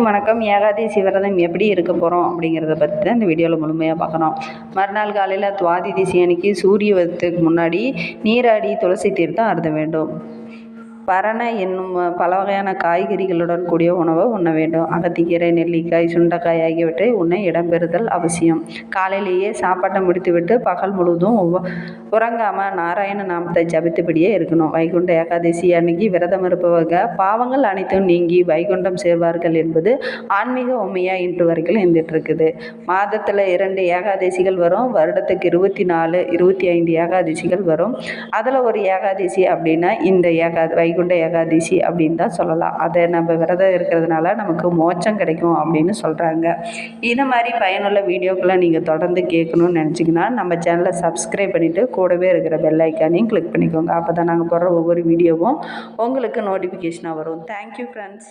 வணக்கம். ஏகாதசி விரதம் எப்படி இருக்க போகிறோம் அப்படிங்கிறத பற்றி தான் இந்த வீடியோவில் முழுமையாக பார்க்கணும். மறுநாள் காலையில் துவாதி திசை அன்னைக்கு சூரியத்துக்கு முன்னாடி நீராடி துளசி தீர்த்தம் அருத வேண்டும். பரண என்னும் பல வகையான காய்கறிகளுடன் கூடிய உணவை உண்ண வேண்டும். அகத்திக்கீரை நெல்லிக்காய் சுண்டைக்காய் ஆகியவற்றை உண்ண இடம்பெறுதல் அவசியம். காலையிலேயே சாப்பாட்டை முடித்துவிட்டு பகல் முழுவதும் உறங்காமல் நாராயண நாமத்தை ஜபித்தபடியே இருக்கணும். வைகுண்ட ஏகாதசி அன்னைக்கு விரதம் இருப்பவங்க பாவங்கள் அனைத்தும் நீங்கி வைகுண்டம் சேர்வார்கள் என்பது ஆன்மீக உண்மையாக இன்று வரைக்கும் இருந்துட்டு இருக்குது மாதத்தில் இரண்டு ஏகாதசிகள் வரும் வருடத்துக்கு இருபத்தி நாலு இருபத்தி ஐந்து ஏகாதசிகள் வரும். அதில் ஒரு ஏகாதசி அப்படின்னா இந்த ஏகா வைகுண்ட ஏகாதசி அப்படின்னு தான் சொல்லலாம். அதை நம்ம விரதம் இருக்கிறதுனால நமக்கு மோட்சம் கிடைக்கும் அப்படின்னு சொல்கிறாங்க இது மாதிரி பயனுள்ள வீடியோக்களை நீங்கள் தொடர்ந்து கேட்கணும்னு நினச்சிங்கன்னா நம்ம சேனலை சப்ஸ்கிரைப் பண்ணிவிட்டு கூடவே இருக்கிற பெல் ஐக்கானையும் கிளிக் பண்ணிக்கோங்க. அப்போ தான் நாங்கள் போடுற ஒவ்வொரு வீடியோவும் உங்களுக்கு நோட்டிஃபிகேஷனாக வரும். Thank you friends